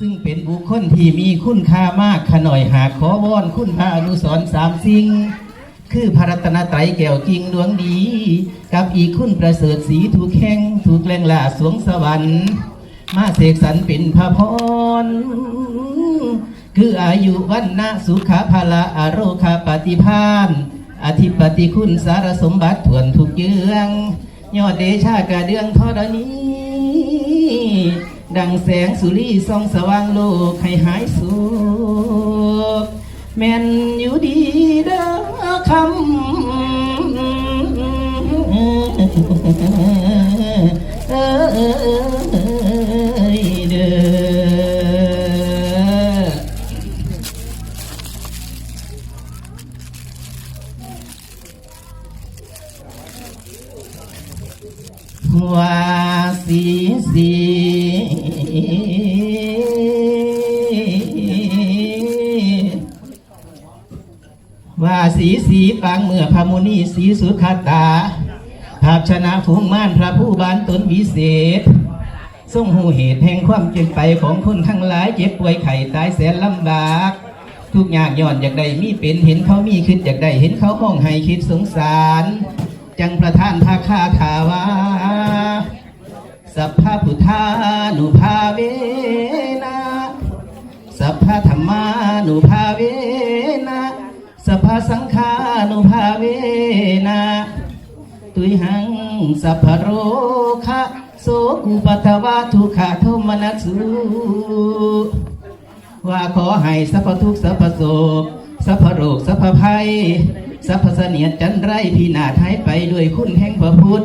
ซึ่งเป็นบุคคลที่มีคุณค่ามากขน่อยหากขอวอนคุณพระอนุสรสามสิ่ง คือพระรัตนตรัยแก้วจริงดวงดี กับอีกคุณประเสริฐสีถูกแข่งถูกแรงล่าสวงสวรรค์ มาเสกสรรเป็นพระพรคืออายุวันนะสุขภาละอโรคาปฏิพานอธิปติคุณสารสมบัติถวนทุกเยือง ยอดเดชากระเดืองทอดนี้ ดังแสงสุรีส่องสว่างโลกให้หายสุขแม่นอยู่ดีเด้อคำเออ สีสุขตาภาพชนะภูมิม่านพระผู้บานตนวิเศษทรงหูเหตุแห่งความเจ็บไปของคนทั้งหลายเจ็บป่วยไข้ตายแสนลำบาก ทุกอย่างย้อนอยากได้มีเป็นเห็นเขามีคิดอยากได้เห็นเขาห้องให้คิดสงสาร จังประทานภาคาถาวาสัพพะพุทธานุภาเวนะสัพพะธรรมานุภาเวนะ สัพพสังฆานุภาเวนะตุยหังสัพพโรคะโสกุปตวะทุขะทมนัสสุว่าขอให้สัพพทุกสัพพโศกสัพพโรคสัพพภัยสัพพเสนียดจันไรพินาศหายไปด้วยคุณแห่งพระพุทธ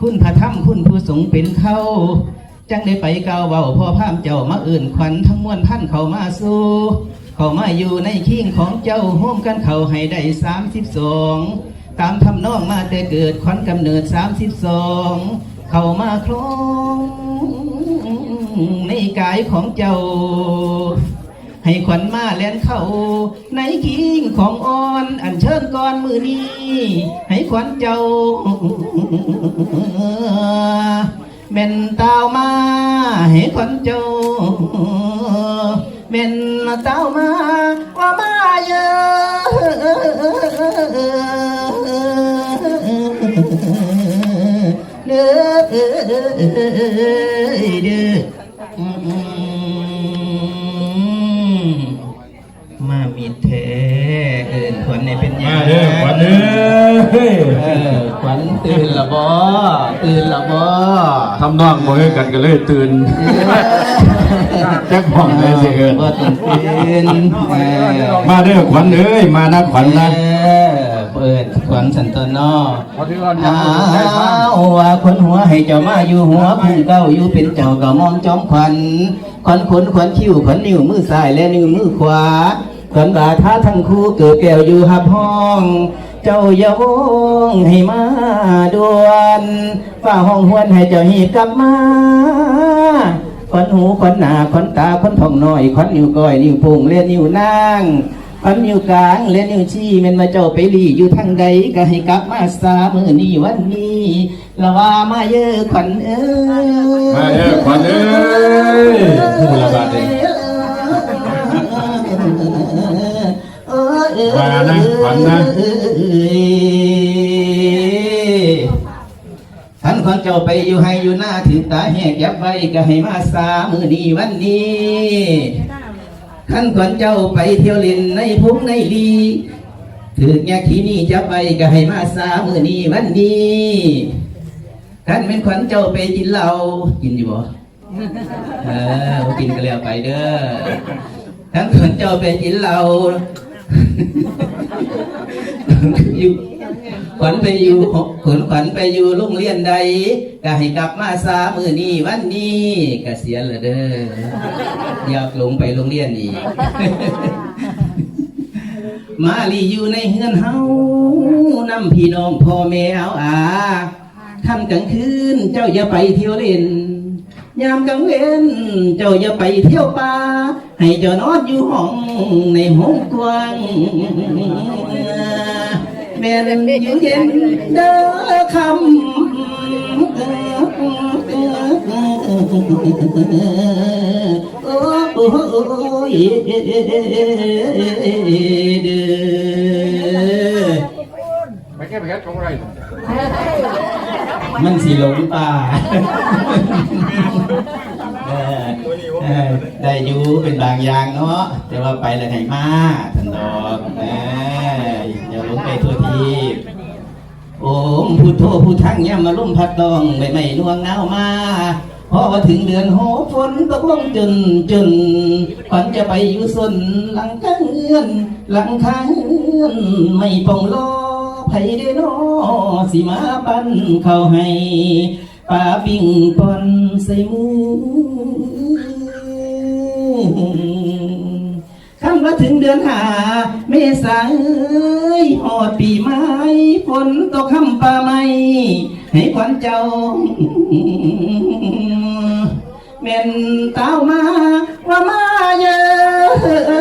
คุณพระธรรมคุณผู้สงเป็นเข้า จังได้ไปเกาเว้าพ่อพามเจ้ามาอื่นขวัญทั้งมวลพันเขามาสู่ เข้ามาอยู่ในคิงของเจ้าห่วมกันเข้าให้ได้สามสิบสองตามทำนองมาแต่เกิดขวัญกำเนิดสามสิบสองเข้ามาคล้องในกายของเจ้า ให้ขวัญมาแล่นเข้า ในคิงของอ่อนอันเชิญก่อนมือนี้ ให้ขวัญเจ้าแม่นตาวมาให้ขวัญเจ้า แม่นตามาว่ามาเยอะเด้อเด้ออืมมามีแท้เอินขวัญในเป็นยังมาเด้อขวัญเด้อ ออขวัญตื่นละบ่ตื่นละบ่ทำนองบ่ให้กันก็เลยตื่นจักห้องเลยสิเอิ้นบ่ตื่นตื่นเออมาเด้อขวัญเอ้ยมานะขวัญนะเออเปิดขวัญสันตนอพอที่ก่อนอ้าวว่าคนหัวให้เจ้ามาอยู่หัวพุ่งเก้าอยู่เป็นเจ้าก็มองจอมขวัญขวัญขนขวัญคิ้วขวัญนิ้วมือซ้ายและนิ้วมือขวาขวัญบาท้าทั้งคู่เกิดแก้วอยู่หับห้อง เจ้าอย่าวงให้มาด่วนฝ้าห้องหวนให้เจ้าหีบกลับมาขวัญหูขวัญหน้าขวัญตาขวัญทองน้อยขวัญนิ้วก้อยนิ้วโป้งและนิ้วนางขวัญนิ้วกลางและนิ้วชี้แมันมาเจ้าไปลีอยู่ทางใดก็ให้กลับมาสามือนี้วันนี้ละว่ามาเยอะขวัญเอ้ยมาเด้อขวัญเอ้ยผู้ละบาดเด้อ มานะขวัญนะท่านคนเจ้าไปอยู่ให้อยู่หน้าถึงตาแหกยับไว้ก็ให้มาสามือนีวันนี้ท่านคนเจ้าไปเที่ยวเล่นในพุ่งในลีถึงยาขีนี่จับไว้ก็ให้มาสามือนี้วันนี้ท่านเป็นขวัญเจ้าไปกินเหล้ากินอยู่บ่เออกินก็แล้วไปเด้อท่านขวัญเจ้าไปกินเหล้า อยู่ขวัญไปอยู่ขนขวัญไปอยู่โรงเรียนใดก็ให้กลับมาสามือนี้วันนี้เกษียณละเด้ออยากลงไปโรงเรียนอีกมาลีอยู่ในเฮือนเฮานำพี่น้องพ่อแม่เอาอาทำกลางคืนเจ้าอย่าไปเที่ยวเล่น ยามกลางเว้นเจ้าอย่าไปเที่ยวป่า ให้เจ้านอนอยู่ห้องในห้องกว้างแม่นอยู่เย็นเด้อคำโอ้โอ้ยเด้อไปแค่ไปแค่ตรงไรมันสิหลงป่า ได้อยู่เป็นบางอย่างเนาะแต่ว่าไปแล้วให้มาท่านดอกออย่าลงไปทั่วทีโอ้มพุทโธพุทธังย่ำมาลุ่มพัดดองใบไม้นวงหนาวมาพอถึงเดือนโหฝนตกลงจนจนฝันจะไปอยู่สนหลังข้างเงื่อนหลังข้างเงื่อนไม่ปองรอไผได้นอสิมาปั้นเข้าให้ ป้าปิงปอนใส่มือคำว่าถึงเดือนหาเมษาเอ้ยหอดปีไม้ฝนตกคำป่าไม้ให้ขวัญเจ้าแม่นเต้ามาว่ามาเยอะ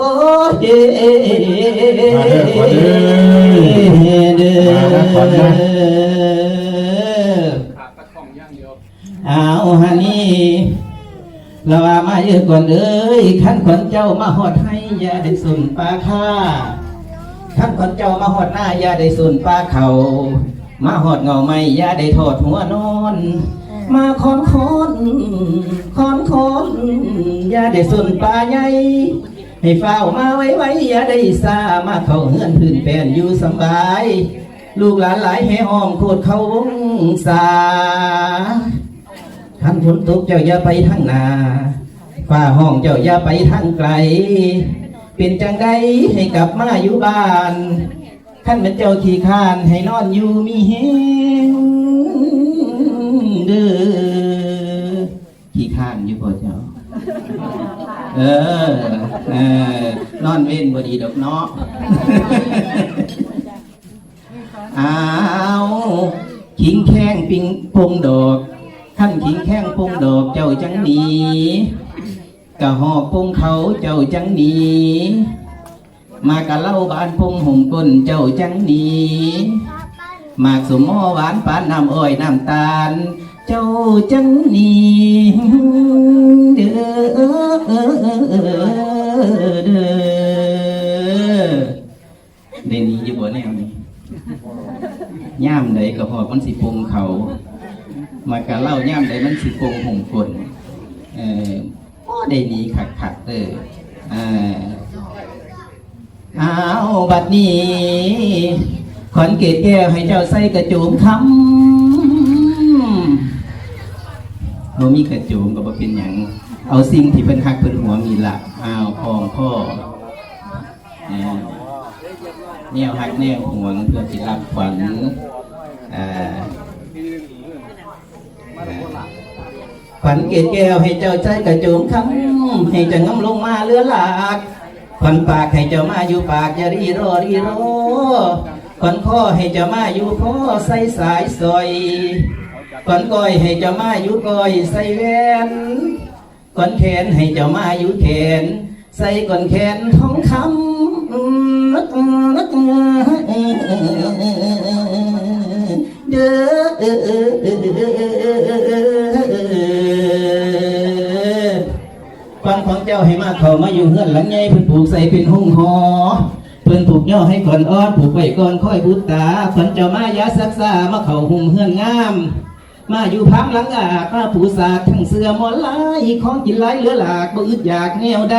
โอ้ยเด้อ ขาดตะของย่างเดียว เอาฮานี่เราว่ามาเยอะก่อนเอ้ยขั้นขวัญเจ้ามาหอดให้อย่าได้สุนปลาค่าขั้นขวัญเจ้ามาหอดหน้าอย่าได้สุนปลาเขา มาหอดเงาไม่อย่าได้ทอดหัวนอน มาคอนคอนคอนคอนอย่าได้สุนปลาใหญ่ ให้เฝ้ามาไว้ไว้อย่าได้ซามาเข้าเฮือนพื้นแป้นอยู่สบาย ลูกหลานหลายแห่ห้อมโคตรเขาวงสาท่านฝนตกเจ้าอย่าไปทางนาฝ้าห้องเจ้าอย่าไปทางไกล เป็นจังใดให้กลับมาอยู่บ้านท่านเป็นเจ้าขี้คร้านให้นอนอยู่มีเฮงเด้อขี้คร้านอยู่บ่เจ้า เออเออนอนเว้นบ่ดีดอกเนาะอ้าวขิงแข้งปิงพงดอกท่านขิงแข้งพงดอกเจ้าจังหนีกะหอกพงเขาเจ้าจังหนีมากะเล่าบานพงห่มก้นเจ้าจังหนีมากสมมอหวานปานน้ำอ้อยน้ำตาล เจ้าจังหนีเด้อเด้อเดยวนี้อยู่บ่แนวนี้ย่ามใดก็พอมันสิปงเขามากะเล่าย่ามใดมันสิปงหงกลเออโอ้ได้นีขัดขัดเออเออเอาบัดนี้ขอนเกตแก้วให้เจ้าใส่กระโจมคำ บ่มีกระโจมก็บ่เป็นหยังเอาสิ่งที่เพิ่นฮักเพิ่นหัวมีละอ้าวพองพ่อแนวหักแนวห่วงเพื่อที่รับขวัญเอ่อขวัญเกศแก้วให้เจ้าใจกระโจมคำให้เจ้างำลงมาเลือหลากขวัญปากให้เจ้ามาอยู่ปากอย่ารีรอรีรอขวัญคอให้เจ้ามาอยู่คอใส่สายสอย ขวัญก้อยให้เจ้ามาอยู่ก้อยใส่แหวนขวัญแขนให้เจ้ามาอยู่แขน ใส่ก่อนแขนทองคำนักนักเด้อฟังของเจ้าให้มาเขามาอยู่เฮือนหลังใหญ่เพิ่นปลูกใส่เป็นหุ่งหอเพิ่นปลูกย่อให้ก่อนอ้อนปลูกไว้ก่อนค่อยบุตตาฝันเจ้ามายาสักษามาเข้าหุ่มเฮือนงาม มาอยู่พักหลังอาจมาผูสาดทั้งเสือมอลายของกินหลเหลือหลากบ่อึดอยากแนวใด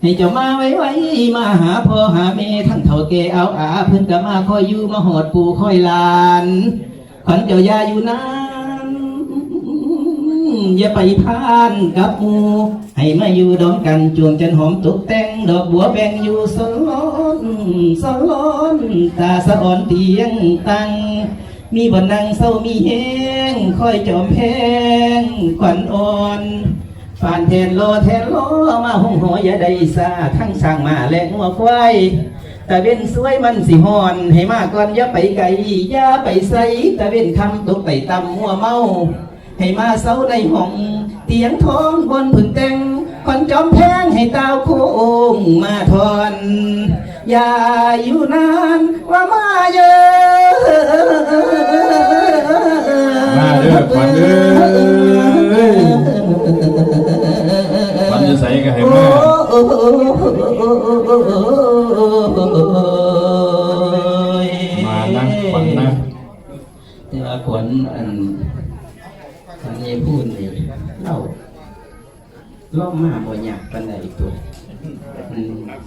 ให้เจ้ามาไว้ไว้มาหาพ่อหาแม่ทั้งเฒ่าแก่เอาอาเพิ่นก็มาคอยอยู่มาหอดปู่คอยลานขวัญเจ้ายาอยู่นานอย่าไปพานกับหมูให้มาอยู่ดอมกันจวงจันหอมตกแต่งดอกบัวแบ่งอยู่สลอนสลอนตาสะอ่อนเตียงตัง มีบนนั่งเศร้ามีแห้งคอยจอมแพงขวัญอ่อนฝานแทนโลแทนโลมาห้องหอยาได้ซาทั้งช่างมาและงัวควายตะเว้นสวยมันสิหอน ให้มาก่อนอย่าไปไกลอย่าไปใส่ตะเว้นคำตกไปตำมัวเมา ให้มาเศร้าในห้อง เตียงทองบนผืนแตงขวัญจอมแพงให้ตาวโค้งมาทอน อย่าอยู่นานว่ามาเยอะมาเด้อขวัญเอ้ยขวัญจะใส่ก็ให้มามานะขวัญนะแต่ว่าขวัญอันอันนี้พูดนี่เล่าเล่ามาบ่ยากปานใดตัว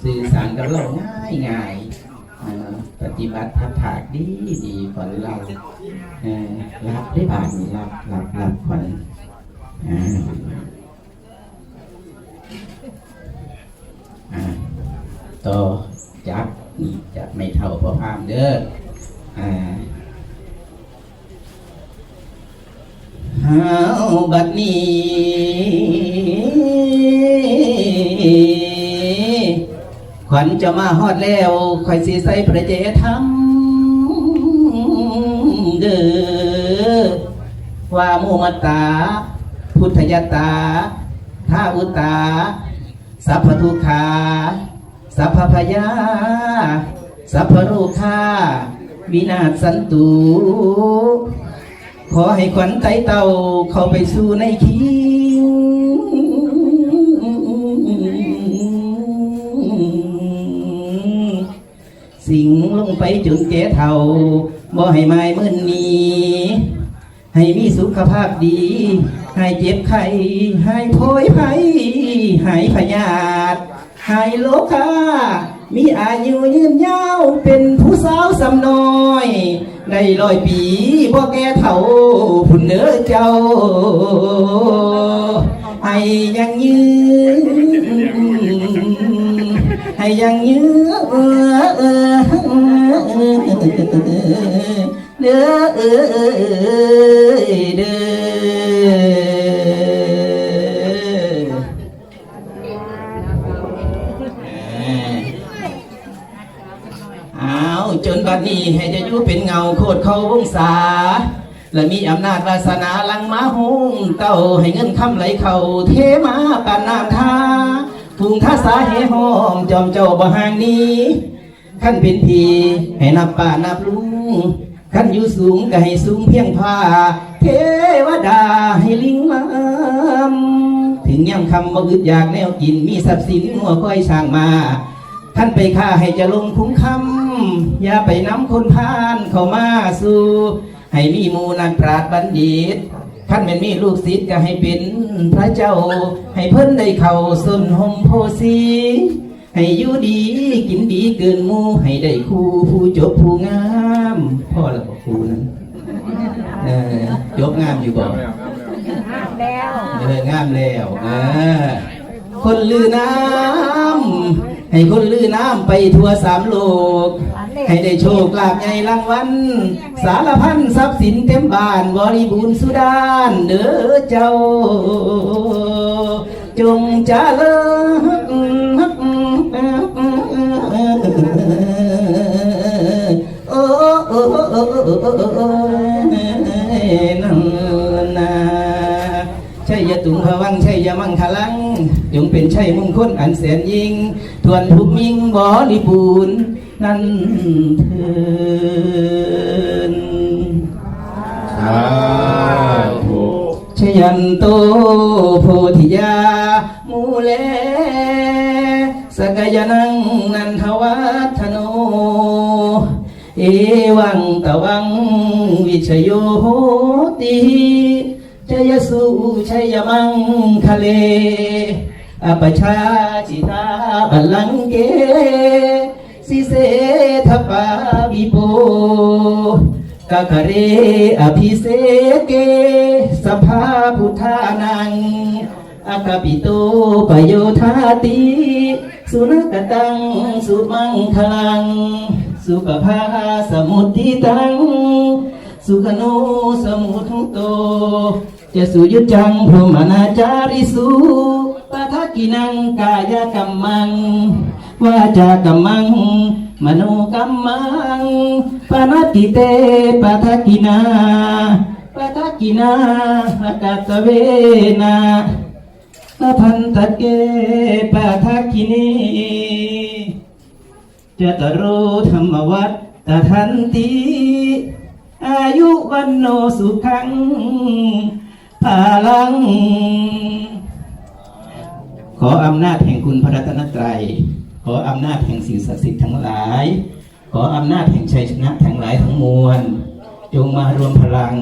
สื่อสารกับเราง่ายง่ายปฏิบัติทักถากดีดีขวัญเรารับได้บาทรับรับรับขวัญอ่าอ่าต่อจับจับไม่เท่าพอพามเด้ออ่าหาวบัดนี้ ขวัญจะมาฮอดแล้วคอยสีใส่ประเจธรรมเด้อว่ามุมตตาพุทธยตาท่าอุตตา สัพพทุขาสัพพพยา สัพพโรคาวินาศสันตุขอให้ขวัญไตเต่าเข้าไปสู่ในคิ สิงลงไปจนแก่เท่าบ่ให้ไม้มื่นนี้ให้มีสุขภาพดีให้เจ็บไข้ให้โพยภัยให้พยาธิให้โลกามีอายุยืนยาวเป็นผู้สาวสำน้อยได้ร้อยปีบ่แก่เท่าพุ่นเด้อเจ้าให้ยังยืน ให้ยังยืนเด้อเด้ออ้าวจนบัดนี้ให้เจะอยู่เป็นเงาโคตรเขาวงศาและมีอำนาจวาสนาลังมาหงเต้าให้เงินคำไหลเขาเทมาปานน้ำทา ฟุงท่าสาเหหอมจอมเจ้าบ่ห่างนี้ขั้นเป็นพีให้นับป่านับลุงขั้นอยู่สูงก็ให้สูงเพียงผ้าเทวดาให้ลิงมามถึงย่ำคำบ่อึดอยากแนวกินมีทรัพย์สินหัวค่อยช่างมาท่านไปฆ่าให้จะลงคุ้มคำอย่าไปน้ำคนพาลเข้ามาสู่ ให้มีมูนักปราดบัณฑิต ท่านเป็นมีลูกศิษย์ก็ให้เป็นพระเจ้า ให้เพิ่นได้เข้าสนหมโพสีให้อยู่ดีกินดีเกินหมูให้ได้ครูผู้จบผู้งามพ่อแล้วบอกครูนั้นเออจบงามอยู่บอกแล้วเอองามแล้วเออคนลือน้ำให้คนลือน้ำไปทั่วสามโลก ให้ได้โชคลาภใหญ่รางวัลสารพันทรัพย์สินเต็มบ้านบริบูรณ์สุดานเด้อเจ้า จงเจริญโอ้โอ้โอ้โอ้โอ้นั่นนาชัยตุงพวังชัยมังคลัง จงเป็นชัยมงคลอันแสนยิ่ง ทวนทุกมิ่งบริบูรณ์นั่นเถินสาธุชยันโตโพธิยามูเลสกยานังนันทวัฒโน เอวังตะวังวิชโยโหติชยสุชัยมังคะเล อปชาจิตาบาลังเกสิเสทปาวิโปกะคะเรอภิเสเกสภาพุทธานังอากาปิโตปโยธาติสุนักตัง สุมังคลัง สุปภาสมุทิตัง สุขโนสมุทุโตจะสุยุจจังพรหมนาจาริสุ ปะทะกินังกายกรรมังวาจากรรมัง มโนกรรมังปานาติเตปะทะกินาปะทะกินาอากาศเวนาอพันตะเกปะทะกินีจะตรู้ธรรมวัตตทันติอายุวันโนสุขังพาลัง ออำนาจแห่งคุณพระรัตนตรัย ขออำนาจแห่งสิ่งศักดิ์สิทธิ์ทั้งหลาย ขออำนาจแห่งชัยชนะทั้งหลายทั้งมวล จงมารวมพลัง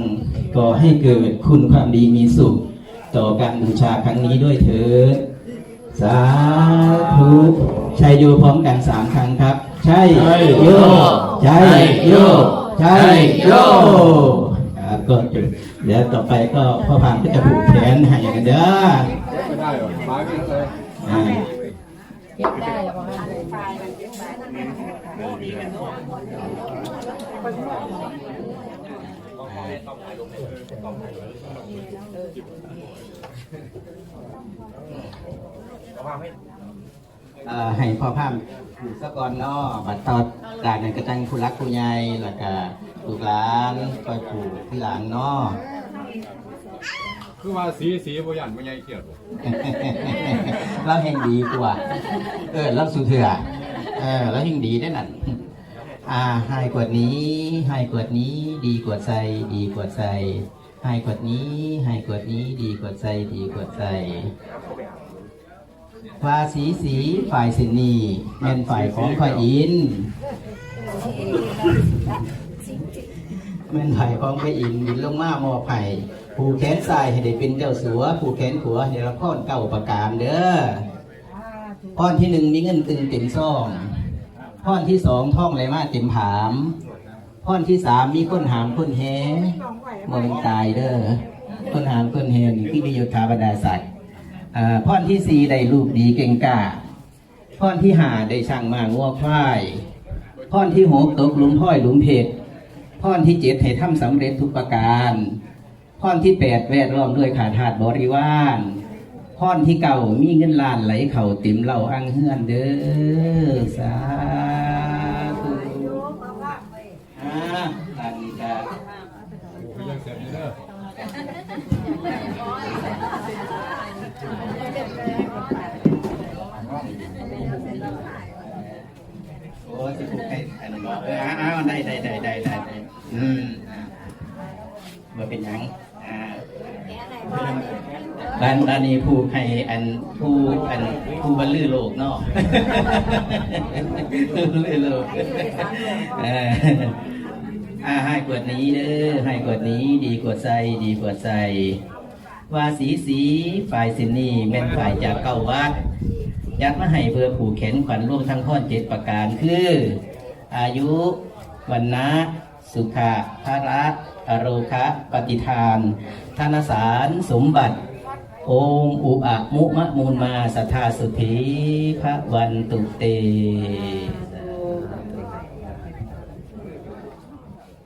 ก่อให้เกิดคุณความดีมีสุข ต่อการบูชาครั้งนี้ด้วยเถิด สาธุชัยโยพร้อมกันสามครั้งครับ ใช่โยใช่โยใช่โยครับก็เดี๋ยวต่อไปก็พ่อพามก็จะผูกแขนให้กันเด้อ ได้หรอมาไม่เลยอ่าเก็บได้พ่อให้พ่อพามผูกสะก่อนเนาะบัดตอดการนั้นก็จังผู้รักผู้ใหญ่แล้วก็ลูกหลานก็ผูกที่หลานเนาะ คือว่าสีสีบ่ยันบ่ใหญ่เกียดบ่เราแห่งดีกว่า เออเราสุเถื่อเออเราแห่งดีได้นั่นอ่าให้กวดนี้ให้กวดนี้ ดีกว่าใจดีกว่าใจให้กวดนี้ให้กวดนี้ ดีกว่าใจดีกว่าใจภาสีสีฝ่ายสินีแม่นฝ่ายของฝ่ายอินแม่นไผ่ของพระอินทร์บินลงมาหมอไผ่ ผูกแขนซ้ายให้ได้เป็นเจ้าสัว ผูกแขนขวาให้ได้รับพรเก้าประการเด้อพรที่หนึ่งมีเงินตึงเต็มซ่องพรที่สองท่องไหลมาเต็มผามพรที่สามมีคนหามคนแฮบ่มันตายเด้อคนหามคนแฮนี่ที่มีโยธาบรรดาศักดิ์อ่าพรที่สี่ได้รูปดีเก่งกล้าพรที่ห้าได้ช่างมางัวควายพรที่หกตกหลุมพ้อยหลุมเพชรพรที่เจ็ดให้ทำสำเร็จทุกประการ พรที่แปดแวดล้อมด้วยขาถาดบริวารพรที่เก่ามีเงินล้านไหลเข่าติ่มเหล่าอังเฮือนเด้อสาธุอ่าอันนี้ก็ โอ้ยยังเสร็จนี่เด้อ โอ้สิผูกให้อันนี้บอกเอออ้าวได้ได้ได้ได้ได้ได้อืมอ่าบ่เป็นหยังอ่า บ้านนี้ผู้ให้อันผู้อันผู้บรรลือโลกเนาะผู้บรรลือโลกอ่าให้กวดนี้เด้อให้กวดนี้ดีกว่าใจดีกว่าใจว่าสีสีฝ่ายสินนี่แม่นฝ่ายจากเก้าวัดยัดมาให้เพื่อผูกแขนขวัญร่วมทั้งข้อนเจ็ดประการคือ อายุวันนะสุขะภาระอโรคะ ปฏิทาน ธนสาร สมบัติ องค์อุอะมุมะมูลมาสัทธาสุธีพระวันตุเต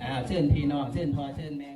อ้าวเชิญพี่น้องเชิญพ่อเชิญแม่